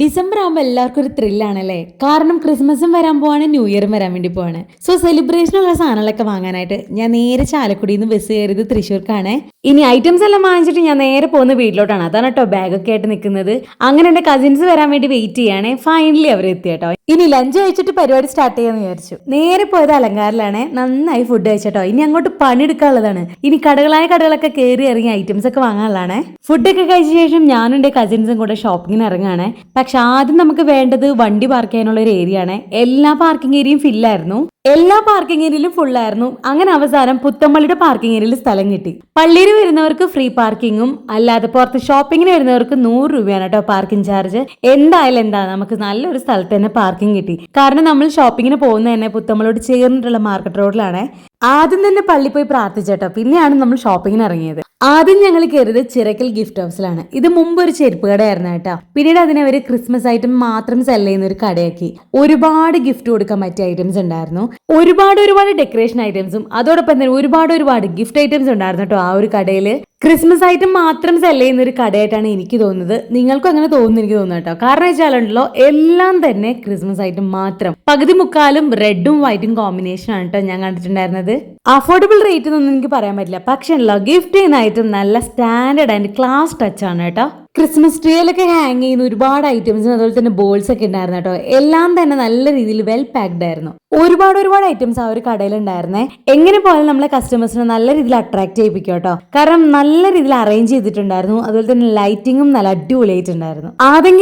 December ആകുമ്പോൾ എല്ലാവർക്കും ഒരു ത്രില്ലാണല്ലേ കാരണം ക്രിസ്മസും വരാൻ പോവാണ് ന്യൂ ഇയറും വരാൻ വേണ്ടി പോവാണ്. സോ സെലിബ്രേഷനുള്ള സാധനങ്ങളൊക്കെ വാങ്ങാനായിട്ട് ഞാൻ നേരെ ചാലക്കുടിയിൽ നിന്ന് ബസ് കയറിയത് തൃശ്ശൂർക്കാണ്. ഇനി ഐറ്റംസ് എല്ലാം വാങ്ങിച്ചിട്ട് ഞാൻ നേരെ പോകുന്ന വീട്ടിലോട്ടാണ്. അതാണ് കേട്ടോ ബാഗൊക്കെ ആയിട്ട് നിൽക്കുന്നത്. അങ്ങനെ എന്റെ കസിൻസ് വരാൻ വേണ്ടി വെയിറ്റ് ചെയ്യാണ്. ഫൈനലി അവർ എത്തി കേട്ടോ ഇനി ലഞ്ച് കഴിച്ചിട്ട് പരിപാടി സ്റ്റാർട്ട് ചെയ്യാന്ന് വിചാരിച്ചു. നേരെ പോയത് അലങ്കാരിലാണ് നന്നായി ഫുഡ് കഴിച്ചട്ടോ. ഇനി അങ്ങോട്ട് പണിയെടുക്കാനുള്ളതാണ്. ഇനി കടകളായ കടകളൊക്കെ കയറി ഇറങ്ങി ഐറ്റംസ് ഒക്കെ വാങ്ങാനുള്ളതാണ്. ഫുഡൊക്കെ കഴിച്ച ശേഷം ഞാനും എന്റെ കസിൻസും കൂടെ ഷോപ്പിങ്ങിന് ഇറങ്ങാണ്. പക്ഷെ ആദ്യം നമുക്ക് വേണ്ടത് വണ്ടി പാർക്ക് ചെയ്യാനുള്ള ഒരു ഏരിയ ആണ് എല്ലാ പാർക്കിംഗ് ഏരിയയും ഫില്ലായിരുന്നു എല്ലാ പാർക്കിംഗ് ഏരിയയിലും ഫുള്ളായിരുന്നു അങ്ങനെ അവസാനം പുത്തമ്പള്ളിയുടെ പാർക്കിംഗ് ഏരിയയിൽ സ്ഥലം കിട്ടി. പള്ളിയിൽ വരുന്നവർക്ക് ഫ്രീ പാർക്കിങ്ങും അല്ലാതെ പുറത്ത് ഷോപ്പിങ്ങിന് വരുന്നവർക്ക് നൂറ് രൂപയാണ് കേട്ടോ പാർക്കിംഗ് ചാർജ് എന്തായാലും എന്താ നമുക്ക് നല്ലൊരു സ്ഥലത്ത് തന്നെ പാർക്കിംഗ് കിട്ടി. കാരണം നമ്മൾ ഷോപ്പിങ്ങിന് പോകുന്ന തന്നെ പുത്തമ്പളോട് ചേർന്നിട്ടുള്ള മാർക്കറ്റ് റോഡിലാണ് ആദ്യം തന്നെ പള്ളി പോയി പ്രാർത്ഥിച്ചേട്ടോ പിന്നെയാണ് നമ്മൾ ഷോപ്പിങ്ങിന് ഇറങ്ങിയത്. ആദ്യം ഞങ്ങൾ കയറിയത് ചിറക്കൽ ഗിഫ്റ്റ് ഹൗസിലാണ് ഇത് മുമ്പ് ഒരു ചെരുപ്പ് കടയായിരുന്നു കേട്ടോ പിന്നീട് അതിനെ അവർ ക്രിസ്മസ് ഐറ്റം മാത്രം സെല്ല് ചെയ്യുന്ന ഒരു കടയാക്കി. ഒരുപാട് ഗിഫ്റ്റ് കൊടുക്കാൻ പറ്റിയ ഐറ്റംസ് ഉണ്ടായിരുന്നു. ഒരുപാട് ഒരുപാട് ഡെക്കറേഷൻ ഐറ്റംസും അതോടൊപ്പം തന്നെ ഒരുപാട് ഒരുപാട് ഗിഫ്റ്റ് ഐറ്റംസ് ഉണ്ടായിരുന്നു കേട്ടോ ആ ഒരു കടയിൽ ക്രിസ്മസ് ഐറ്റം മാത്രം സെൽ ചെയ്യുന്ന ഒരു കടയായിട്ടാണ് എനിക്ക് തോന്നുന്നത്. നിങ്ങൾക്കും അങ്ങനെ തോന്നുന്നു എനിക്ക് തോന്നുന്നു കേട്ടോ. കാരണം വെച്ചാലുണ്ടല്ലോ എല്ലാം തന്നെ ക്രിസ്മസ് ഐറ്റം മാത്രം. പകുതി മുക്കാലും റെഡും വൈറ്റും കോമ്പിനേഷൻ ആണ് കേട്ടോ ഞാൻ കണ്ടിട്ടുണ്ടായിരുന്നത്. അഫോർഡബിൾ റേറ്റ് എന്നൊന്നും എനിക്ക് പറയാൻ പറ്റില്ല. പക്ഷേ ഉണ്ടല്ലോ ഗിഫ്റ്റ് ചെയ്യുന്ന ഐറ്റം നല്ല സ്റ്റാൻഡേർഡ് ആൻഡ് ക്ലാസ് ടച്ച് ആണ് കേട്ടോ. ക്രിസ്മസ് ട്രീയിലൊക്കെ ഹാങ് ചെയ്യുന്ന ഒരുപാട് ഐറ്റംസും അതുപോലെ തന്നെ ബോൾസ് ഒക്കെ ഉണ്ടായിരുന്നു കേട്ടോ. എല്ലാം തന്നെ നല്ല രീതിയിൽ വെൽ പാക്ഡ് ആയിരുന്നു. ഒരുപാട് ഒരുപാട് ഐറ്റംസ് ആ ഒരു കടയിൽ ഉണ്ടായിരുന്നേ എങ്ങനെ പോയാലും നമ്മളെ കസ്റ്റമേഴ്സിനെ നല്ല രീതിയിൽ അട്രാക്ട് ചെയ്യിപ്പിക്കും കേട്ടോ. കാരണം നല്ല രീതിയിൽ അറേഞ്ച് ചെയ്തിട്ടുണ്ടായിരുന്നു. അതുപോലെ തന്നെ ലൈറ്റിങ്ങും നല്ല അടിപൊളിയായിട്ടുണ്ടായിരുന്നു.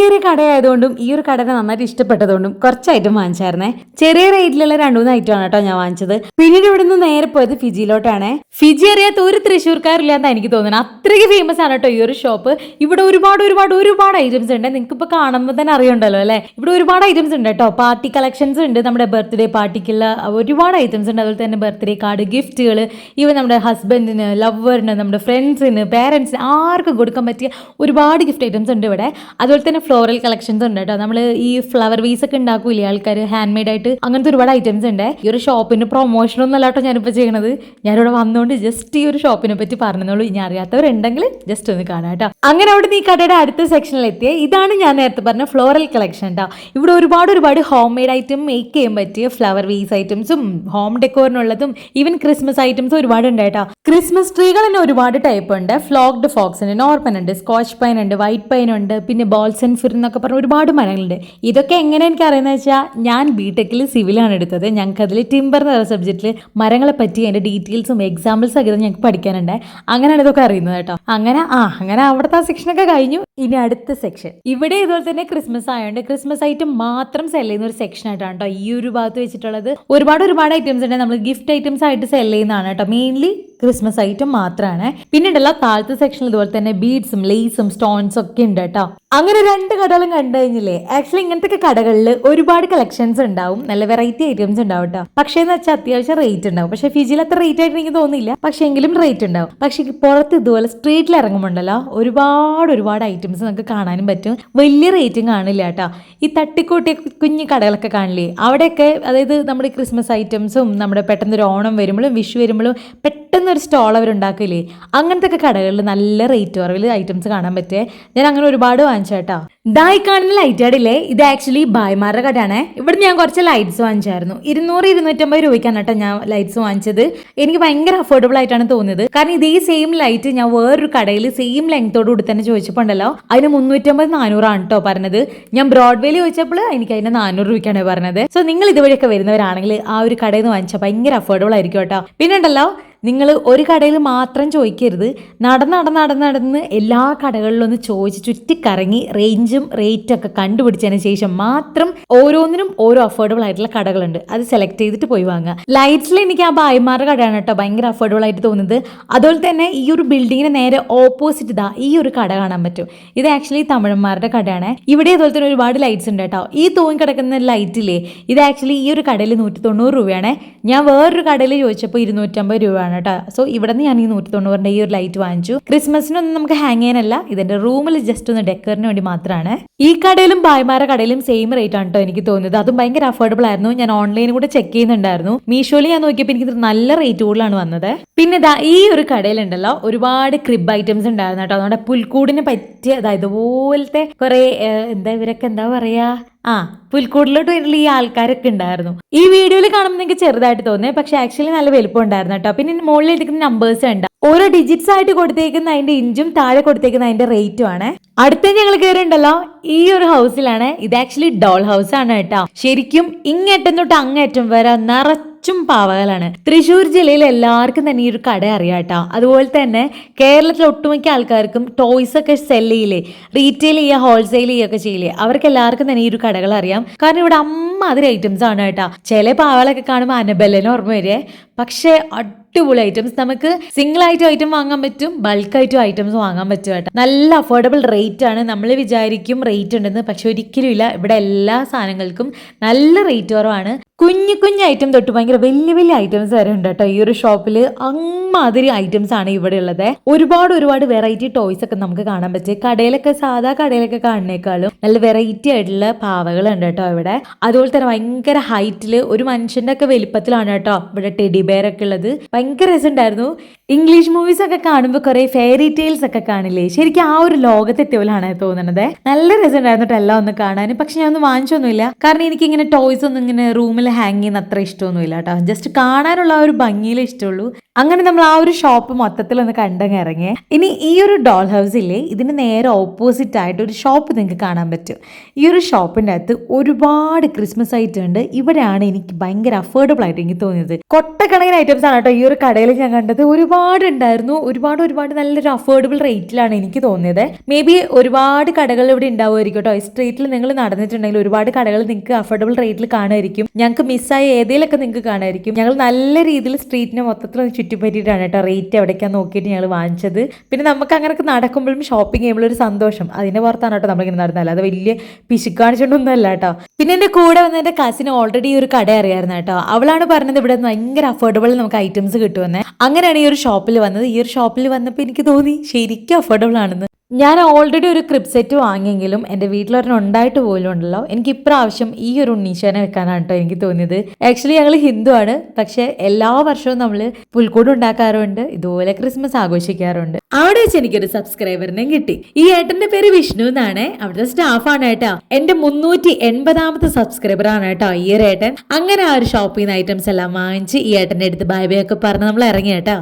കയറിയ കടയായതുകൊണ്ടും ഈ ഒരു കടനെ നന്നായിട്ട് ഇഷ്ടപ്പെട്ടതുകൊണ്ടും കുറച്ച് ഐറ്റം വാങ്ങിച്ചായിരുന്നേ. ചെറിയ റേറ്റിലുള്ള രണ്ടു മൂന്ന് ഐറ്റം ആണ് കേട്ടോ ഞാൻ വാങ്ങിച്ചത്. പിന്നീട് ഇവിടുന്ന് നേരെ പോയത് ഫിജിയിലോട്ടാണ്. ഫിജി അറിയാത്ത ഒരു തൃശ്ശൂർക്കാരില്ലാന്ന് എനിക്ക് തോന്നുന്നത്. അത്രയ്ക്ക് ഫേമസ് ആണ് കേട്ടോ ഈ ഒരു ഷോപ്പ് ഇവിടെ ഒരുപാട് ഒരുപാട് ഒരുപാട് ഐറ്റംസ് ഉണ്ട്. നിങ്ങൾക്ക് ഇപ്പൊ കാണുമ്പോൾ തന്നെ അറിയണ്ടല്ലോ അല്ലേ? ഇവിടെ ഒരുപാട് ഐറ്റംസ് ഉണ്ട് കേട്ടോ. പാർട്ടി കളക്ഷൻസ് ഉണ്ട്. നമ്മുടെ ബർത്ത്ഡേ പാർട്ടിക്കുള്ള ഒരുപാട് ഐറ്റംസ് ഉണ്ട്. അതുപോലെ തന്നെ ബർത്ത്ഡേ കാർഡ് ഗിഫ്റ്റുകൾ ഇവ നമ്മുടെ ഹസ്ബൻഡിന് ലവറിന് നമ്മുടെ ഫ്രണ്ട്സിന് പേരൻസിന് ആർക്കും കൊടുക്കാൻ പറ്റിയ ഒരുപാട് ഗിഫ്റ്റ് ഐറ്റംസ് ഉണ്ട് ഇവിടെ. അതുപോലെ തന്നെ ഫ്ലോറൽ കളക്ഷൻസ് ഉണ്ട് കേട്ടോ. നമ്മൾ ഈ ഫ്ലവർ വീസ് ഒക്കെ ഉണ്ടാക്കൂലേ ആൾക്കാർ ഹാൻഡ് മെയ്ഡ് ആയിട്ട് അങ്ങനത്തെ ഒരുപാട് ഐറ്റംസ് ഉണ്ട്. ഈ ഒരു ഷോപ്പിന് പ്രൊമോഷനൊന്നും ഒന്നും അല്ലാട്ടോ ഞാനിപ്പോൾ ചെയ്യണത്. ഞാനിവിടെ വന്നുകൊണ്ട് ജസ്റ്റ് ഈ ഒരു ഷോപ്പിനെ പറ്റി പറഞ്ഞോളൂ ഇനി അറിയാത്തവരുണ്ടെങ്കിൽ ജസ്റ്റ് ഒന്ന് കാണാം കേട്ടോ. അങ്ങനെ അവിടെ നീ കടയുടെ അടുത്ത സെക്ഷനിൽ എത്തിയ ഇതാണ് ഞാൻ നേരത്തെ പറഞ്ഞ ഫ്ലോറൽ കളക്ഷൻ കേട്ടോ ഇവിടെ ഒരുപാട് ഒരുപാട് ഹോം മെയ്ഡ് ഐറ്റം മേക്ക് ചെയ്യാൻ പറ്റിയ ഫ്ലവർ വീസ് ഐറ്റംസും ഹോം ഡെക്കോറിനുള്ളതും ഈവൻ ക്രിസ്മസ് ഐറ്റംസും ഒരുപാട് ഉണ്ട് കേട്ടോ. ക്രിസ്മസ് ട്രീകൾ തന്നെ ഒരുപാട് ടൈപ്പ് ഉണ്ട്. ഫ്ലോക്ഡ് ഫോക്സ് ഉണ്ട് നോർമൻ ഉണ്ട് സ്കോച്ച് പൈൻ ഉണ്ട് വൈറ്റ് പൈൻ ഉണ്ട് പിന്നെ ബോൾസ് ആൻഡ് ഫിർ എന്നൊക്കെ പറഞ്ഞ ഒരുപാട് മരങ്ങളുണ്ട്. ഇതൊക്കെ എങ്ങനെ എനിക്ക് അറിയുന്നത് വെച്ചാൽ ഞാൻ ബിടെക്കിൽ സിവിലാണ് എടുത്തത്. ഞങ്ങൾക്ക് അതിൽ ടിമ്പർ എന്ന സബ്ജക്റ്റിൽ മരങ്ങളെ പറ്റി അതിന്റെ ഡീറ്റെയിൽസും എക്സാമ്പിൾസ് ഒക്കെ ഞങ്ങൾക്ക് പഠിക്കാനുണ്ട്. അങ്ങനെയാണ് ഇതൊക്കെ അറിയുന്നത് കേട്ടോ. അങ്ങനെ ആ അങ്ങനെ അവിടുത്തെ ആ സെക്ഷനൊക്കെ കഴിഞ്ഞു. ഇനി അടുത്ത സെക്ഷൻ ഇവിടെ ഇതുപോലെ തന്നെ ക്രിസ്മസ് ആയതുകൊണ്ട് ക്രിസ്മസ് ഐറ്റം മാത്രം സെൽ ചെയ്യുന്ന ഒരു സെക്ഷൻ ആയിട്ടാണ് കേട്ടോ ഈ ഒരു ഭാഗത്ത് വെച്ചിട്ടുള്ളത്. ഒരുപാട് ഒരുപാട് ഐറ്റംസ് ഉണ്ട്. നമ്മൾ ഗിഫ്റ്റ് ഐറ്റംസ് ആയിട്ട് സെൽ ചെയ്യുന്നതാണ് കേട്ടോ. മെയിൻലി ക്രിസ്മസ് ഐറ്റം മാത്രമാണ് പിന്നെ ഉണ്ടല്ലോ താഴത്തെ സെക്ഷനിൽ ഇതുപോലെ തന്നെ ബീഡ്സും ലെയ്സും സ്റ്റോൺസും ഒക്കെ ഉണ്ട് കേട്ടോ. അങ്ങനെ രണ്ട് കടകളും കണ്ടു കഴിഞ്ഞില്ലേ? ആക്ച്വലി ഇങ്ങനത്തെ കടകളിൽ ഒരുപാട് കളക്ഷൻസ് ഉണ്ടാവും. നല്ല വെറൈറ്റി ഐറ്റംസ് ഉണ്ടാവും കേട്ടോ പക്ഷേ എന്ന് വെച്ചാൽ അത്യാവശ്യം റേറ്റ് ഉണ്ടാവും. പക്ഷെ ഫിജിയിൽ അത്ര റേറ്റ് ആയിട്ട് എനിക്ക് തോന്നിയില്ല. പക്ഷേ എങ്കിലും റേറ്റ് ഉണ്ടാവും. പക്ഷേ പുറത്ത് ഇതുപോലെ സ്ട്രീറ്റിൽ ഇറങ്ങുമ്പോണ്ടല്ലോ ഒരുപാട് ഒരുപാട് ഐറ്റംസ് നമുക്ക് കാണാനും പറ്റും. വലിയ റേറ്റും കാണില്ല കേട്ടോ ഈ തട്ടിക്കൂട്ടി കുഞ്ഞു കടകളൊക്കെ കാണില്ലേ? അവിടെയൊക്കെ അതായത് നമ്മുടെ ക്രിസ്മസ് ഐറ്റംസും നമ്മുടെ പെട്ടെന്ന് ഒരു ഓണം വരുമ്പോഴും വിഷു വരുമ്പോഴും പെട്ടെന്ന് ഒരു സ്റ്റോൾ അവരുണ്ടാക്കില്ലേ? അങ്ങനത്തെ കടകളിൽ നല്ല റേറ്റ് കുറവിൽ ഐറ്റംസ് കാണാൻ പറ്റേ ഞാൻ അങ്ങനെ ഒരുപാട് വാങ്ങിച്ചേട്ടാ. ഇതായി കാണുന്ന ലൈറ്റ് ആടില്ലേ? ഇത് ആക്ച്വലി ബായ്മാരുടെ കടയാണ്. ഇവിടെ ഞാൻ കുറച്ച് ലൈറ്റ്സ് വാങ്ങിച്ചായിരുന്നു. ഇരുന്നൂറ് ഇരുന്നൂറ്റമ്പത് രൂപയ്ക്കാണ് കേട്ടോ ഞാൻ ലൈറ്റ്സ് വാങ്ങിച്ചത്. എനിക്ക് ഭയങ്കര അഫോർഡബിൾ ആയിട്ടാണ് തോന്നിയത്. കാരണം ഇതേ സെയിം ലൈറ്റ് ഞാൻ വേറൊരു കടയിൽ സെയിം ലെങ്ത്തോട് കൂടി തന്നെ ചോദിച്ചപ്പോണ്ടല്ലോ അതിന് മുന്നൂറ്റമ്പത് നാനൂറാണ് കേട്ടോ പറഞ്ഞത്. ഞാൻ ബ്രോഡ്വേയിൽ ചോദിച്ചപ്പോൾ എനിക്ക് അതിന് നാനൂറ് രൂപയ്ക്കാണ് പറഞ്ഞത്. സോ നിങ്ങൾ ഇതുവഴിയൊക്കെ വരുന്നവരാണെങ്കിൽ ആ ഒരു കടയിൽ നിന്ന് വാങ്ങിച്ചാൽ ഭയങ്കര അഫോർഡബിൾ ആയിരിക്കും കേട്ടോ. പിന്നെ ഉണ്ടല്ലോ നിങ്ങൾ ഒരു കടയിൽ മാത്രം ചോദിക്കരുത്. നടന്ന് നടന്ന് നടന്ന് നടന്ന് എല്ലാ കടകളിലും ഒന്ന് ചോദിച്ച് ചുറ്റിക്കറങ്ങി റേഞ്ചും റേറ്റും ഒക്കെ കണ്ടുപിടിച്ചതിന് ശേഷം മാത്രം ഓരോന്നിനും ഓരോ അഫോർഡബിൾ ആയിട്ടുള്ള കടകളുണ്ട്. അത് സെലക്ട് ചെയ്തിട്ട് പോയി വാങ്ങുക. ലൈറ്റ്സിൽ എനിക്ക് ആ ഭായിമാരുടെ കടയാണ് കേട്ടോ ഭയങ്കര അഫോർഡബിൾ ആയിട്ട് തോന്നുന്നത്. അതുപോലെ തന്നെ ഈ ഒരു ബിൽഡിങ്ങിന് നേരെ ഓപ്പോസിറ്റ് ഇതാ ഈ ഒരു കട കാണാൻ പറ്റും. ഇത് ആക്ച്വലി തമിഴന്മാരുടെ കടയാണ്. ഇവിടെ അതുപോലെ തന്നെ ഒരുപാട് ലൈറ്റ്സ് ഉണ്ട് കേട്ടോ. ഈ തൂങ്ങി കിടക്കുന്ന ലൈറ്റില്ലേ ഇത് ആക്ച്വലി ഈ ഒരു കടയിൽ നൂറ്റി തൊണ്ണൂറ് രൂപയാണ്. ഞാൻ വേറൊരു കടയിൽ ചോദിച്ചപ്പോൾ ഇരുന്നൂറ്റമ്പത് രൂപയാണ്. ആണ് കേട്ടോ സോ ഇവിടെ നിന്ന് ഞാൻ ഈ നൂറ്റി തൊണ്ണൂറിന്റെ ഈ ഒരു ലൈറ്റ് വാങ്ങിച്ചു. ക്രിസ്മസിനൊന്നും നമുക്ക് ഹാങ് ചെയ്യാനല്ല. ഇതിന്റെ റൂമിൽ ജസ്റ്റ് ഒന്ന് ഡെക്കറിന് വേണ്ടി മാത്രമാണ് ഈ കടയിലും ഭായ്മാരുടെ കടയിലും സെയിം റേറ്റ് ആണ് കേട്ടോ എനിക്ക് തോന്നിയത്. അതും ഭയങ്കര അഫോർഡബിൾ ആയിരുന്നു. ഞാൻ ഓൺലൈനിൽ കൂടെ ചെക്ക് ചെയ്യുന്നുണ്ടായിരുന്നു. മീഷോയിൽ ഞാൻ നോക്കിയപ്പോൾ എനിക്ക് നല്ല റേറ്റ് കൂടുതലാണ് വന്നത്. പിന്നെ ഇതാ ഈ ഒരു കടയിലുണ്ടല്ലോ ഒരുപാട് ക്രിബ് ഐറ്റംസ് ഉണ്ടായിരുന്നു കേട്ടോ. അതുകൊണ്ട് പുൽക്കൂടിന് പറ്റിയ അതായത് ഇതുപോലത്തെ കുറെ എന്താ ഇവരൊക്കെ എന്താ പറയാ? ആ പുൽക്കൂടിലോട്ട് ഈ ആൾക്കാരൊക്കെ ഉണ്ടായിരുന്നു. ഈ വീഡിയോയിൽ കാണുമ്പോൾ നിങ്ങൾക്ക് ചെറുതായിട്ട് തോന്നേ പക്ഷെ ആക്ച്വലി നല്ല വലുപ്പം ഉണ്ടായിരുന്നു കേട്ടോ. പിന്നെ മുകളിൽ ഇരിക്കുന്ന നമ്പേഴ്സ് ഉണ്ട് ഓരോ ഡിജിറ്റ്സ് ആയിട്ട് കൊടുത്തേക്കുന്ന അതിന്റെ ഇഞ്ചും താഴെ കൊടുത്തേക്കുന്ന അതിന്റെ റേറ്റും ആണ്. അടുത്ത ഞങ്ങൾ കയറിണ്ടല്ലോ ഈ ഒരു ഹൗസിലാണ് ഇത് ആക്ച്വലി ഡോൾ ഹൗസ് ആണ് കേട്ടോ. ശരിക്കും ഇങ്ങേറ്റം തൊട്ട് അങ്ങേറ്റം വരെ നിറച്ചും പാവകളാണ്. തൃശ്ശൂർ ജില്ലയിൽ എല്ലാവർക്കും തന്നെ ഈ ഒരു കട അറിയാം കേട്ടോ. അതുപോലെ തന്നെ കേരളത്തിലെ ഒട്ടുമിക്ക ആൾക്കാർക്കും ടോയ്സ് ഒക്കെ സെൽ ചെയ്യില്ലേ റീറ്റെയിൽ ചെയ്യുക ഹോൾസെയിൽ ചെയ്യുകയൊക്കെ ചെയ്യില്ലേ അവർക്ക് എല്ലാവർക്കും തന്നെ ഈ ഒരു കടകൾ അറിയാം. കാരണം ഇവിടെ അമ്മാതിരി ഐറ്റംസ് ആണ് കേട്ടോ. ചില പാവകളൊക്കെ കാണുമ്പോൾ അനബെല്ലിന് ഓർമ്മ വരെ. പക്ഷേ അടിപൊളി ഐറ്റംസ് നമുക്ക് സിംഗിൾ ആയിട്ടും ഐറ്റം വാങ്ങാൻ പറ്റും ബൾക്ക് ആയിട്ടും ഐറ്റംസ് വാങ്ങാൻ പറ്റും കേട്ടോ. നല്ല അഫോർഡബിൾ റേറ്റ് ആണ്. നമ്മൾ വിചാരിക്കും റേറ്റ് ഉണ്ടെന്ന് പക്ഷെ ഒരിക്കലും ഇല്ല. ഇവിടെ എല്ലാ സാധനങ്ങൾക്കും നല്ല റേറ്റ് കുറവാണ്. കുഞ്ഞു കുഞ്ഞു ഐറ്റം തൊട്ട് ഭയങ്കര വലിയ വലിയ ഐറ്റംസ് വരെ ഉണ്ട് കേട്ടോ. ഈ ഒരു ഷോപ്പിൽ അമ്മാതിരി ഐറ്റംസ് ആണ് ഇവിടെ ഉള്ളത്. ഒരുപാട് ഒരുപാട് വെറൈറ്റി ടോയ്സ് ഒക്കെ നമുക്ക് കാണാൻ പറ്റും. കടയിലൊക്കെ സാധാ കടയിലൊക്കെ കാണുന്നേക്കാളും നല്ല വെറൈറ്റി ആയിട്ടുള്ള പാവകൾ ഉണ്ട് കേട്ടോ ഇവിടെ. അതുപോലെ തന്നെ ഭയങ്കര ഹൈറ്റിൽ ഒരു മനുഷ്യന്റെ ഒക്കെ വലിപ്പത്തിലാണ് കേട്ടോ ഇവിടെ ടെഡി ബെയർ ഒക്കെ ഉള്ളത്. ഭയങ്കര രസമുണ്ടായിരുന്നു. ഇംഗ്ലീഷ് മൂവീസ് ഒക്കെ കാണുമ്പോൾ കുറെ ഫെയറി ടെയിൽസ് ഒക്കെ കാണില്ലേ? ശരിക്കും ആ ഒരു ലോകത്തെത്തിയ പോലെയാണ് തോന്നുന്നത് നല്ല രസമുണ്ടായിരുന്നു കേട്ടോ എല്ലാം ഒന്ന് കാണാൻ. പക്ഷെ ഞാൻ ഒന്നും വാങ്ങിച്ചൊന്നുമില്ല. കാരണം എനിക്ക് ഇങ്ങനെ ടോയ്സ് ഒന്നും ഇങ്ങനെ റൂമിൽ ഹാങ് ചെയ്യുന്ന അത്ര ഇഷ്ടമൊന്നുമില്ല കേട്ടോ. ജസ്റ്റ് കാണാനുള്ള ആ ഒരു ഭംഗിയിലേ ഇഷ്ടമുള്ളൂ. അങ്ങനെ നമ്മൾ ആ ഒരു ഷോപ്പ് മൊത്തത്തിൽ ഒന്ന് കണ്ടങ്ങ് ഇറങ്ങിയേ ഇനി ഈ ഒരു ഡോൾ ഹൗസ് ഇല്ലേ ഇതിന് നേരെ ഓപ്പോസിറ്റ് ആയിട്ട് ഒരു ഷോപ്പ് നിങ്ങൾക്ക് കാണാൻ പറ്റും. ഈ ഒരു ഷോപ്പിന്റെ അകത്ത് ഒരുപാട് ക്രിസ്മസ് ഐറ്റം ഉണ്ട്. ഇവിടെയാണ് എനിക്ക് ഭയങ്കര അഫോർഡബിൾ ആയിട്ട് എനിക്ക് തോന്നിയത്. കൊട്ടക്കണക്കിന് ഐറ്റംസ് ആണ് കേട്ടോ ഈ ഒരു കടയിൽ ഞാൻ കണ്ടത്. ഒരുപാട് ഉണ്ടായിരുന്നു. ഒരുപാട് ഒരുപാട് നല്ലൊരു അഫോർഡബിൾ റേറ്റിലാണ് എനിക്ക് തോന്നിയത്. മേ ബി ഒരുപാട് കടകൾ ഇവിടെ ഉണ്ടാവുമായിരിക്കും കേട്ടോ. ഈ സ്ട്രീറ്റിൽ നിങ്ങൾ നടന്നിട്ടുണ്ടെങ്കിൽ ഒരുപാട് കടകൾ നിങ്ങൾക്ക് അഫോർഡബിൾ റേറ്റിൽ കാണുമായിരിക്കും. ഞങ്ങൾക്ക് മിസ്സായ ഏതെങ്കിലുമൊക്കെ നിങ്ങൾക്ക് കാണാമായിരിക്കും ഞങ്ങൾ നല്ല രീതിയിൽ സ്ട്രീറ്റിനെ മൊത്തത്തിൽ ഒന്ന് ചുറ്റിപ്പറ്റിയിട്ടാണ് കേട്ടോ റേറ്റ് എവിടേക്കാന്ന് നോക്കിയിട്ട് ഞങ്ങൾ വാങ്ങിച്ചത്. പിന്നെ നമുക്ക് അങ്ങനെയൊക്കെ നടക്കുമ്പോഴും ഷോപ്പിംഗ് ചെയ്യുമ്പോൾ ഒരു സന്തോഷം. അതിന്റെ പുറത്താണ് കേട്ടോ നമ്മളിങ്ങനെ നടന്നത്. അല്ലാതെ വലിയ പിശുക്കാണിച്ചുകൊണ്ടൊന്നും അല്ല കേട്ടോ. പിന്നെ എന്റെ കൂടെ വന്ന എന്റെ കസിന് ഓൾറെഡി ഒരു കട അറിയായിരുന്നു കേട്ടോ. അവളാണ് പറഞ്ഞത് ഇവിടെ ഭയങ്കര അഫോർഡബിൾ നമുക്ക് ഐറ്റംസ് കിട്ടുമെന്ന്. അങ്ങനെയാണ് ഈ ഒരു ഷോപ്പിൽ വന്നത്. ഈ ഒരു ഷോപ്പിൽ വന്നപ്പോൾ എനിക്ക് തോന്നി ശരിക്കും അഫോർഡബിൾ ആണെന്ന്. ഞാൻ ഓൾറെഡി ഒരു ക്രിപ് സെറ്റ് വാങ്ങിയെങ്കിലും എന്റെ വീട്ടിലൊരെണ്ണം ഉണ്ടായിട്ട് പോലും ഉണ്ടല്ലോ എനിക്ക് ഇപ്രാവശ്യം ഈ ഒരു ഉണ്ണീശാനെ വെക്കാനാണ് കേട്ടോ എനിക്ക് തോന്നിയത്. ആക്ച്വലി ഞങ്ങൾ ഹിന്ദു ആണ്. പക്ഷേ എല്ലാ വർഷവും നമ്മൾ പുൽക്കൂട് ഉണ്ടാക്കാറുണ്ട്. ഇതുപോലെ ക്രിസ്മസ് ആഘോഷിക്കാറുണ്ട്. അവിടെ വെച്ച് എനിക്കൊരു സബ്സ്ക്രൈബറിനെ കിട്ടി. ഈ ഏട്ടന്റെ പേര് വിഷ്ണു എന്നാണ്. അവിടുത്തെ സ്റ്റാഫാണ് കേട്ടോ എന്റെ മുന്നൂറ്റി എൺപതാമത്തെ സബ്സ്ക്രൈബർ ആണ് കേട്ടോ ഈ ഒരു ഏട്ടൻ. അങ്ങനെ ആ ഒരു നിന്ന് ഐറ്റംസ് എല്ലാം വാങ്ങിച്ച് ഈ ഏട്ടന്റെ അടുത്ത് ബൈ ബൈ ഒക്കെ പറഞ്ഞ് നമ്മൾ ഇറങ്ങി കേട്ടോ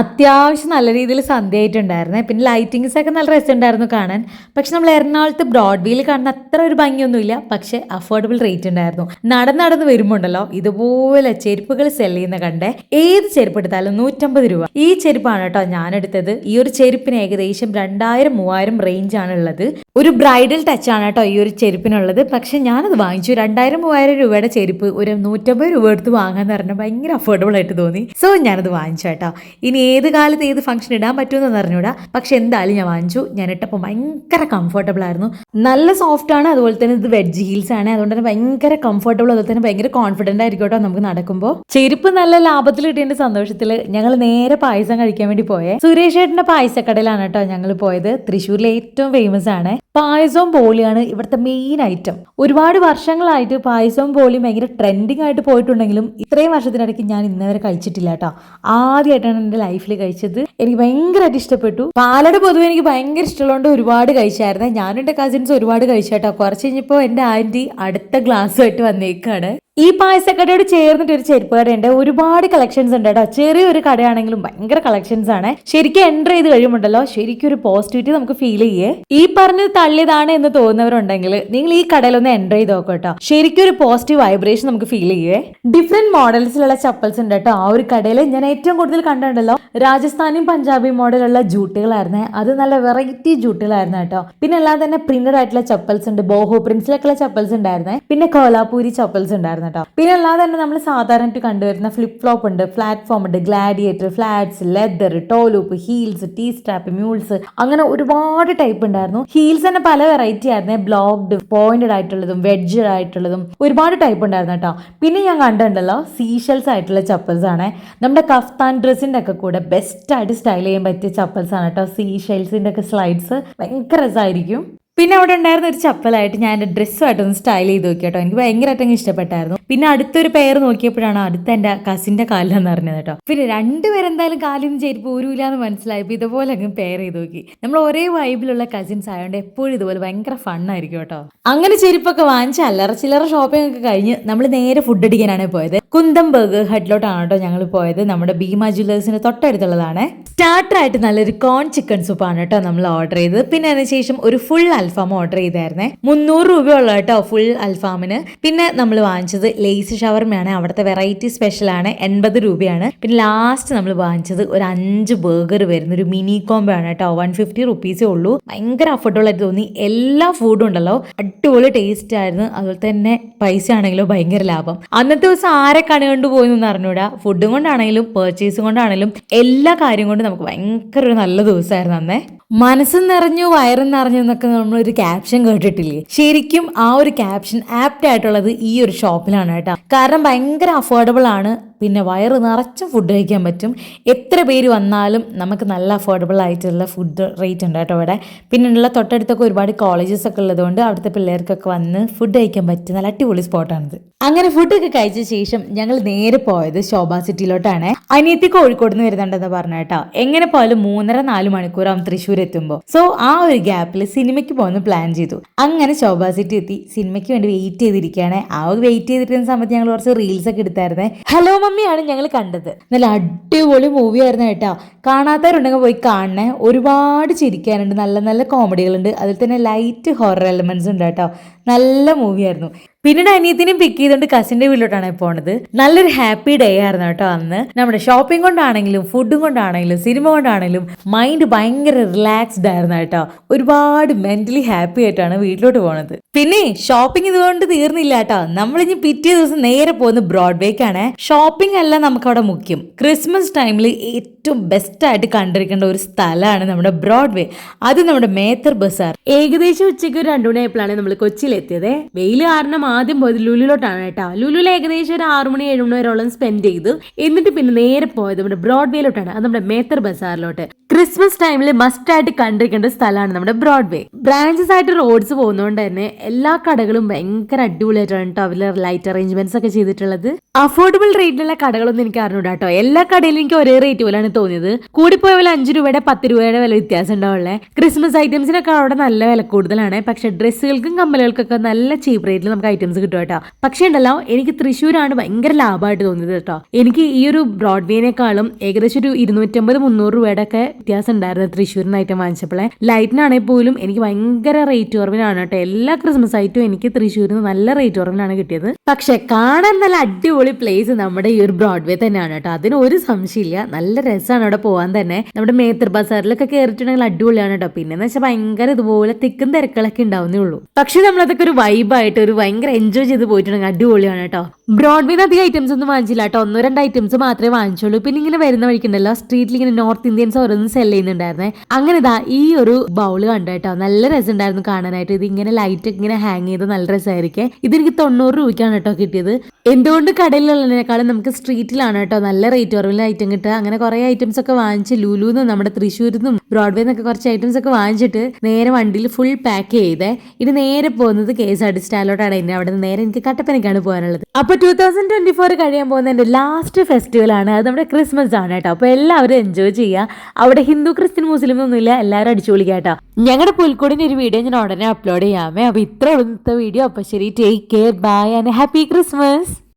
അത്യാവശ്യം നല്ല രീതിയിൽ സന്ധ്യ ആയിട്ടുണ്ടായിരുന്നേ പിന്നെ ലൈറ്റിങ്സ് ഒക്കെ നല്ല രസമുണ്ടായിരുന്നു കാണാൻ. പക്ഷെ നമ്മൾ എറണാകുളത്ത് ബ്രോഡ്വേയിൽ കാണുന്ന അത്ര ഒരു ഭംഗിയൊന്നുമില്ല. പക്ഷെ അഫോർഡബിൾ റേറ്റ് ഉണ്ടായിരുന്നു. നടന്ന് നടന്ന് വരുമ്പോണ്ടല്ലോ ഇതുപോലെ ചെരുപ്പുകൾ സെൽ ചെയ്യുന്ന കണ്ടേ ഏത് ചെരുപ്പ് എടുത്താലും നൂറ്റമ്പത് രൂപ. ഈ ചെരുപ്പാണ് കേട്ടോ ഞാൻ എടുത്തത് ഈ ഒരു ചെരുപ്പിന് ഏകദേശം രണ്ടായിരം മൂവായിരം റേഞ്ച് ആണ് ഉള്ളത്. ഒരു ബ്രൈഡൽ ടച്ച് ആണ് കേട്ടോ ഈ ഒരു ചെരുപ്പിനുള്ളത്. പക്ഷെ ഞാനത് വാങ്ങിച്ചു. രണ്ടായിരം മൂവായിരം രൂപയുടെ ചെരുപ്പ് ഒരു നൂറ്റമ്പത് രൂപ എടുത്ത് വാങ്ങാന്ന് പറഞ്ഞാൽ ഭയങ്കര അഫോർഡബിൾ ആയിട്ട് തോന്നി. സോ ഞാനത് വാങ്ങിച്ചു കേട്ടോ. ഇനി ഏത് കാലത്ത് ഏത് ഫംഗ്ഷൻ ഇടാൻ പറ്റുമെന്ന് അറിഞ്ഞൂടാ. പക്ഷെ എന്തായാലും ഞാൻ വാങ്ങിച്ചു. ഞാൻ ഇട്ടപ്പോൾ ഭയങ്കര കംഫർട്ടബിൾ ആയിരുന്നു. നല്ല സോഫ്റ്റ് ആണ്. അതുപോലെ തന്നെ ഇത് വെഡ്ജ് ഹീൽസ് ആണ്. അതുകൊണ്ട് തന്നെ ഭയങ്കര കംഫർട്ടബിൾ അതുപോലെ തന്നെ ഭയങ്കര കോൺഫിഡന്റ് ആയിരിക്കും കേട്ടോ നമുക്ക് നടക്കുമ്പോൾ. ചെരുപ്പ് നല്ല ലാഭത്തിൽ കിട്ടിയതിന്റെ സന്തോഷത്തിൽ ഞങ്ങൾ നേരെ പായസം കഴിക്കാൻ വേണ്ടി പോയേ. സുരേഷ് ഏട്ടന്റെ പായസക്കടയിലാണ് കേട്ടോ ഞങ്ങൾ പോയത്. തൃശ്ശൂരിലെ ഏറ്റവും ഫേമസ് ആണ്. പായസവും പോളിയാണ് ഇവിടുത്തെ മെയിൻ ഐറ്റം ഒരുപാട് വർഷങ്ങളായിട്ട് പായസവും പോളിയും ഭയങ്കര ട്രെൻഡിങ് ആയിട്ട് പോയിട്ടുണ്ടെങ്കിലും ഇത്രയും വർഷത്തിനിടയ്ക്ക് ഞാൻ ഇന്നേ വരെ കഴിച്ചിട്ടില്ല കേട്ടോ. ആദ്യമായിട്ടാണ് എന്റെ ലൈഫിൽ കഴിച്ചത് എനിക്ക് ഭയങ്കരമായിട്ട് ഇഷ്ടപ്പെട്ടു. പാലട പൊതുവെ എനിക്ക് ഭയങ്കര ഇഷ്ടമുള്ളതുകൊണ്ട് ഒരുപാട് കഴിച്ചായിരുന്നു. ഞാനും എന്റെ കസിൻസ് ഒരുപാട് കഴിച്ചേട്ടോ. കുറച്ച് കഴിഞ്ഞപ്പോൾ എന്റെ ആന്റി അടുത്ത ഗ്ലാസ്സുമായിട്ട് വന്നേക്കാണ്. ഈ പായസക്കടയോട് ചേർന്നിട്ട് ഒരു ചെരുപ്പ് കടയുണ്ട്. ഒരുപാട് കളക്ഷൻസ് ഉണ്ട് കേട്ടോ. ചെറിയൊരു കടയാണെങ്കിലും ഭയങ്കര കളക്ഷൻസ് ആണ്. ശരിക്കും എന്റർ ചെയ്ത് കഴിയുമുണ്ടല്ലോ ശരിക്കും ഒരു പോസിറ്റിവിറ്റി നമുക്ക് ഫീൽ ചെയ്യേ. ഈ പറഞ്ഞത് തള്ളിയതാണ് എന്ന് തോന്നുന്നവരുണ്ടെങ്കിൽ നിങ്ങൾ ഈ കടയിൽ ഒന്ന് എന്റർ ചെയ്ത് നോക്കാം കേട്ടോ. ശരിക്കും ഒരു പോസിറ്റീവ് വൈബ്രേഷൻ നമുക്ക് ഫീൽ ചെയ്യേ. ഡിഫറെന്റ് മോഡൽസിലുള്ള ചപ്പൽസ് ഉണ്ട് കേട്ടോ. ആ ഒരു കടയിൽ ഞാൻ ഏറ്റവും കൂടുതൽ കണ്ടിട്ടുണ്ടല്ലോ രാജസ്ഥാനിയും പഞ്ചാബി മോഡലുള്ള ജൂട്ടുകളായിരുന്നേ. അത് നല്ല വെറൈറ്റി ജൂട്ടുകളായിരുന്നു കേട്ടോ. പിന്നെ അല്ലാതെ തന്നെ പ്രിന്റഡ് ആയിട്ടുള്ള ചപ്പൽസ് ഉണ്ട്. ബോഹോ പ്രിൻസിലൊക്കെയുള്ള ചപ്പൽസ് ഉണ്ടായിരുന്നേ. പിന്നെ കോലാപൂരി ചപ്പൽസ് ഉണ്ടായിരുന്നു. ഉണ്ടായിരുന്നു കേട്ടോ പിന്നെ അല്ലാതെ തന്നെ നമ്മൾ സാധാരണ കണ്ടുവരുന്ന ഫ്ലിപ്പ് ഫ്ലോപ്പ് ഉണ്ട് പ്ലാറ്റ്ഫോം ഉണ്ട് gladiator flats leather toe loop heels T strap mules അങ്ങനെ ഒരുപാട് ടൈപ്പ് ഉണ്ടായിരുന്നു. ഹീൽസ് തന്നെ പല വെറൈറ്റി ആയിരുന്നു. ബ്ലോക്ഡ് പോയിന്റഡ് ആയിട്ടുള്ളതും വെഡ്ജഡ് ആയിട്ടുള്ളതും ഒരുപാട് ടൈപ്പ് ഉണ്ടായിരുന്നു കേട്ടോ. പിന്നെ ഞാൻ കണ്ടിട്ടുണ്ടല്ലോ സീഷൽസ് ആയിട്ടുള്ള ചപ്പൽസ് ആണ്. നമ്മുടെ കഫ്താൻ ഡ്രസ്സിന്റെ ഒക്കെ കൂടെ ബെസ്റ്റ് ആയിട്ട് സ്റ്റൈൽ ചെയ്യാൻ പറ്റിയ ചപ്പൽസ് ആണ് കേട്ടോ. സീഷെൽസിന്റെ ഒക്കെ സ്ലൈഡ്സ് ഭയങ്കര രസമായിരിക്കും പിന്നെ അവിടെ ഉണ്ടായിരുന്ന ഒരു ചപ്പലായിട്ട് ഞാൻ എന്റെ ഡ്രസ്സുമായിട്ട് ഒന്ന് സ്റ്റൈൽ ചെയ്ത് നോക്കി കേട്ടോ എനിക്ക് ഭയങ്കരമായിട്ട് അങ്ങ് ഇഷ്ടപ്പെട്ടായിരുന്നു. പിന്നെ അടുത്തൊരു പെയർ നോക്കിയപ്പോഴാണ് അടുത്ത എന്റെ കസിന്റെ കാലിലെന്ന് അറിഞ്ഞത് കേട്ടോ. പിന്നെ രണ്ടുപേരെന്തായാലും കാലിൽ നിന്ന് ഒരുവില്ലാന്ന് എന്ന് മനസ്സിലായപ്പോൾ ഇതുപോലെ അങ്ങ് പെയർ ചെയ്ത് നോക്കി. നമ്മൾ ഒരേ വൈബിലുള്ള കസിൻസ് ആയതുകൊണ്ട് എപ്പോഴും ഇതുപോലെ ഭയങ്കര ഫണ്ണായിരിക്കും കേട്ടോ. അങ്ങനെ ചെരുപ്പൊക്കെ വാങ്ങിച്ച് അല്ലറ ചില്ലറ ഷോപ്പിംഗ് ഒക്കെ കഴിഞ്ഞ് നമ്മൾ നേരെ ഫുഡ് അടിക്കാനാണ് പോയത്. കുന്തം ബർഗർ ഹട്ടിലോട്ടാണ് കേട്ടോ ഞങ്ങൾ പോയത്. നമ്മുടെ ഭീമ ജ്വല്ലേഴ്സിന് തൊട്ടടുത്തുള്ളതാണ്. സ്റ്റാർട്ടറായിട്ട് നല്ലൊരു കോൺ ചിക്കൻ സൂപ്പാണ് കേട്ടോ നമ്മൾ ഓർഡർ ചെയ്തത്. പിന്നെ അതിനുശേഷം ഒരു ഫുൾ അൽഫാം ഓർഡർ ചെയ്തായിരുന്നേ. മുന്നൂറ് രൂപയുള്ള കേട്ടോ ഫുൾ അൽഫാമിന് പിന്നെ നമ്മൾ വാങ്ങിച്ചത് ലേസ് ഷവർമയാണ് അവിടുത്തെ വെറൈറ്റി സ്പെഷ്യൽ ആണ്. എൺപത് രൂപയാണ്. പിന്നെ ലാസ്റ്റ് നമ്മൾ വാങ്ങിച്ചത് ഒരു അഞ്ച് ബർഗർ വരുന്ന ഒരു മിനി കോംബോ ആണ് കേട്ടോ. വൺ ഫിഫ്റ്റി റുപ്പീസേ ഉള്ളൂ. ഭയങ്കര അഫോർഡബിൾ ആയിട്ട് തോന്നി. എല്ലാ ഫുഡും ഉണ്ടല്ലോ. അടിപൊളി ടേസ്റ്റ് ആയിരുന്നു. അതുപോലെ തന്നെ പൈസ ആണെങ്കിലും ഭയങ്കര ലാഭം. അന്നത്തെ ദിവസം ആരെ കണി കൊണ്ട് പോയെന്ന് അറിഞ്ഞൂടാ. ഫുഡും കൊണ്ടാണെങ്കിലും പേർച്ചേസും കൊണ്ടാണെങ്കിലും എല്ലാ കാര്യം കൊണ്ടും നമുക്ക് ഭയങ്കര ഒരു നല്ല ദിവസമായിരുന്നു അന്നേ. മനസ്സ് നിറഞ്ഞു വയറും നിറഞ്ഞു എന്നൊക്കെ നമ്മളൊരു ക്യാപ്ഷൻ കേട്ടിട്ടില്ലേ? ശരിക്കും ആ ഒരു ക്യാപ്ഷൻ ആപ്റ്റ് ആയിട്ടുള്ളത് ഈ ഒരു ഷോപ്പിലാണ് കേട്ടോ. കാരണം ഭയങ്കര അഫോർഡബിൾ ആണ്. പിന്നെ വയറ് നിറച്ചും ഫുഡ് കഴിക്കാൻ പറ്റും. എത്ര പേര് വന്നാലും നമുക്ക് നല്ല അഫോർഡബിൾ ആയിട്ടുള്ള ഫുഡ് റേറ്റ് ഉണ്ട് കേട്ടോ ഇവിടെ. പിന്നെ ഉള്ള തൊട്ടടുത്തൊക്കെ ഒരുപാട് കോളേജസ് ഒക്കെ ഉള്ളതുകൊണ്ട് അവിടുത്തെ പിള്ളേർക്കൊക്കെ വന്ന് ഫുഡ് കഴിക്കാൻ പറ്റും നല്ല അടിപൊളി സ്പോട്ടാണിത് അങ്ങനെ ഫുഡൊക്കെ കഴിച്ച ശേഷം ഞങ്ങൾ നേരെ പോയത് ശോഭ സിറ്റിയിലോട്ടാണ് അനിയത്തി കോഴിക്കോട് നിന്ന് വരുന്നുണ്ടെന്ന് പറഞ്ഞ കേട്ടോ. എങ്ങനെ പോയാലും മൂന്നര നാല് മണിക്കൂറാവും തൃശ്ശൂർ എത്തുമ്പോൾ സോ ആ ഒരു ഗ്യാപ്പിൽ സിനിമയ്ക്ക് പോകുന്ന പ്ലാൻ ചെയ്തു. അങ്ങനെ ശോഭ സിറ്റി എത്തി. സിനിമയ്ക്ക് വേണ്ടി വെയിറ്റ് ചെയ്തിരിക്കുകയാണ്. ആ വെയിറ്റ് ചെയ്തിരിക്കുന്ന സമയത്ത് ഞങ്ങൾ കുറച്ച് റീൽസ് ഒക്കെ എടുത്തായിരുന്നേ. ഹലോ മമ്മിയാണ് ഞങ്ങൾ കണ്ടത്. നല്ല അടിപൊളി മൂവിയായിരുന്നു കേട്ടോ. കാണാത്തവരുണ്ടെങ്കിൽ പോയി കാണണേ. ഒരുപാട് ചിരിക്കാനുണ്ട്. നല്ല നല്ല കോമഡികളുണ്ട് അതിൽ തന്നെ ലൈറ്റ് ഹൊറർ എലമെന്റ്സ് ഉണ്ട് കേട്ടോ. നല്ല മൂവിയായിരുന്നു പിന്നീട് അനിയത്തിനെയും പിക്ക് ചെയ്തുകൊണ്ട് കസിന്റെ വീട്ടിലോട്ടാണ് പോണത്. നല്ലൊരു ഹാപ്പി ഡേ ആയിരുന്നു കേട്ടോ അന്ന്. നമ്മുടെ ഷോപ്പിംഗ് കൊണ്ടാണെങ്കിലും ഫുഡും കൊണ്ടാണെങ്കിലും സിനിമ കൊണ്ടാണെങ്കിലും മൈൻഡ് ഭയങ്കര റിലാക്സ്ഡ് ആയിരുന്നു കേട്ടോ. ഒരുപാട് മെന്റലി ഹാപ്പി ആയിട്ടാണ് വീട്ടിലോട്ട് പോണത്. പിന്നെ ഷോപ്പിംഗ് ഇതുകൊണ്ട് തീർന്നില്ല കേട്ടോ. നമ്മളിനി പിറ്റേ ദിവസം നേരെ പോകുന്ന ബ്രോഡ്വേക്കാണ് ഷോപ്പിംഗ് അല്ല നമുക്ക് അവിടെ മുഖ്യം. ക്രിസ്മസ് ടൈമിൽ ഏറ്റവും ബെസ്റ്റ് ആയിട്ട് കണ്ടിരിക്കേണ്ട ഒരു സ്ഥലമാണ് നമ്മുടെ ബ്രോഡ്വേ അത് നമ്മുടെ മേത്തർ ബസാർ. ഏകദേശം ഉച്ചയ്ക്ക് ഒരു രണ്ടു മണിയായപ്പോഴാണ് നമ്മൾ കൊച്ചിയിൽ എത്തിയത് വെയിൽ കാരണം ആദ്യം പോയത് ലുലുലോട്ടാണ് കേട്ടോ. ലുലു ഏകദേശം ഒരു ആറു മണി ഏഴ് മണി വരെയോളം സ്പെൻഡ് ചെയ്തു. എന്നിട്ട് പിന്നെ നേരെ പോയത് നമ്മുടെ ബ്രോഡ്വേയിലോട്ടാണ് അത് നമ്മുടെ മേത്തർ ബസാറിലോട്ട്. ക്രിസ്മസ് ടൈമിൽ മസ്റ്റ് ആയിട്ട് കണ്ടിരിക്കേണ്ട സ്ഥലമാണ് നമ്മുടെ ബ്രോഡ്വേ ബ്രാഞ്ചസ് ആയിട്ട് റോഡ്സ് പോകുന്നതുകൊണ്ട് തന്നെ എല്ലാ കടകളും ഭയങ്കര അടിപൊളിയായിട്ടാണ് കേട്ടോ അവർ ലൈറ്റ് അറേഞ്ച്മെന്റ്സ് ഒക്കെ ചെയ്തിട്ടുള്ളത്. അഫോർഡബിൾ റേറ്റിലുള്ള കടകളൊന്നും എനിക്ക് അറിഞ്ഞൂടാ കേട്ടോ. എല്ലാ കടയിലും എനിക്ക് ഒരേ റേറ്റ് പോലെയാണ് തോന്നിയത്. കൂടിപ്പോയ പോലെ അഞ്ച് രൂപയുടെ പത്ത് രൂപയുടെ വില വ്യത്യാസം ഉണ്ടാവുള്ളേ. ക്രിസ്മസ് ഐറ്റംസിനൊക്കെ അവിടെ നല്ല വില കൂടുതലാണ്. പക്ഷെ ഡ്രസ്സുകൾക്കും കമ്മലുകൾക്കൊക്കെ നല്ല ചീപ്പ് റേറ്റിൽ നമുക്ക് ഐറ്റംസ് കിട്ടും കേട്ടോ. പക്ഷേ ഉണ്ടല്ലോ എനിക്ക് തൃശ്ശൂരാണ് ഭയങ്കര ലാഭമായിട്ട് തോന്നിയത് കേട്ടോ. എനിക്ക് ഈ ഒരു ബ്രോഡ്വേനേക്കാളും ഏകദേശം ഒരു ഇരുന്നൂറ്റമ്പത് മുന്നൂറ് രൂപയുടെ ഒക്കെ വ്യത്യാസം ഉണ്ടായിരുന്നു തൃശ്ശൂരിന് ഐറ്റം വാങ്ങിച്ചപ്പോഴേ ലൈറ്റിനാണെങ്കിൽ പോലും എനിക്ക് ഭയങ്കര റേറ്റ് കുറവിനാണ് കേട്ടോ. എല്ലാ ക്രിസ്മസ് ഐറ്റവും എനിക്ക് തൃശ്ശൂരിൽ നിന്ന് നല്ല റേറ്റ് കുറവിനാണ് കിട്ടിയത്. പക്ഷെ കാണാൻ നല്ല അടിപൊളി പ്ലേസ് നമ്മുടെ ഈ ഒരു ബ്രോഡ്വേ തന്നെയാണ് കേട്ടോ. അതിന് ഒരു സംശയമില്ല. നല്ല രസമാണ് അവിടെ പോകാൻ തന്നെ. നമ്മുടെ മേത്തർ ബസാറിലൊക്കെ കയറിയിട്ടുണ്ടെങ്കിൽ അടിപൊളിയാണ് കേട്ടോ. പിന്നെ എന്ന് വെച്ചാൽ ഭയങ്കര ഇതുപോലെ തിക്കും തിരക്കുകളൊക്കെ ഉണ്ടാവുന്നേ ഉള്ളൂ. പക്ഷെ നമ്മളതൊക്കെ ഒരു വൈബായിട്ട് ഒരു ഭയങ്കര എൻജോയ് ചെയ്ത് പോയിട്ടുണ്ടെങ്കിൽ അടിപൊളിയാണ് കേട്ടോ. ബ്രോഡ്വേന്ന് അധികം ഐറ്റംസ് ഒന്നും വാങ്ങിച്ചില്ല കേട്ടോ ഒന്നോ രണ്ട് ഐറ്റംസ് മാത്രമേ വാങ്ങിച്ചുള്ളൂ. പിന്നെ ഇങ്ങനെ വരുന്ന വഴിക്കുണ്ടല്ലോ സ്ട്രീറ്റിൽ ഇങ്ങനെ നോർത്ത് ഇന്ത്യൻസ് ഓരോന്ന് സെൽ ചെയ്യുന്നുണ്ടായിരുന്നേ. അങ്ങനെ ഇതാ ഈ ഒരു ബൗൾ കണ്ടു കേട്ടോ. നല്ല രസമുണ്ടായിരുന്നു കാണാനായിട്ട്. ഇത് ഇങ്ങനെ ലൈറ്റ് ഇങ്ങനെ ഹാങ് ചെയ്ത് നല്ല രസമായിരിക്കും. ഇതെനിക്ക് തൊണ്ണൂറ് രൂപയ്ക്കാണ് കേട്ടോ കിട്ടിയത്. എന്തുകൊണ്ട് കടയിലുള്ളതിനേക്കാളും നമുക്ക് സ്ട്രീറ്റിലാണ് കേട്ടോ നല്ല റേറ്റ് കുറവിൽ ഐറ്റം കിട്ടുക? അങ്ങനെ കുറേ ഐറ്റംസ് ഒക്കെ വാങ്ങിച്ച് ലുലുന്ന് നമ്മുടെ തൃശ്ശൂരിൽ നിന്നും ബ്രോഡ്വേ നിന്നൊക്കെ കുറച്ച് ഐറ്റംസ് ഒക്കെ വാങ്ങിച്ചിട്ട് നേരെ വണ്ടിയിൽ ഫുൾ പാക്ക് ചെയ്തേ. ഇത് നേരെ പോകുന്നത് കെ എസ് ആർ ടി സ്റ്റാലോട്ടാണ് എന്നെ അവിടെ നിന്ന് നേരെ എനിക്ക് കട്ടപ്പനയ്ക്കാണ് പോകാനുള്ളത്. അപ്പൊ ടൂ തൗസൻഡ് ട്വന്റി ഫോർ കഴിയാൻ പോകുന്ന എന്റെ ലാസ്റ്റ് ഫെസ്റ്റിവൽ ആണ്. അത് നമ്മുടെ ക്രിസ്മസ് ആണ് കേട്ടോ. അപ്പോൾ എല്ലാവരും എൻജോയ് ചെയ്യുക. അവിടെ ഹിന്ദു ക്രിസ്ത്യൻ മുസ്ലിം ഒന്നുമില്ല. എല്ലാവരും അടിച്ചു കേട്ടോ. ഞങ്ങളുടെ പുൽക്കൂടിന്റെ ഒരു വീഡിയോ ഞാൻ ഉടനെ അപ്ലോഡ് ചെയ്യാമേ. അപ്പോൾ ഇത്ര ഉള്ളത്തെ വീഡിയോ അപ്പോൾ ശരി take care bye and happy Christmas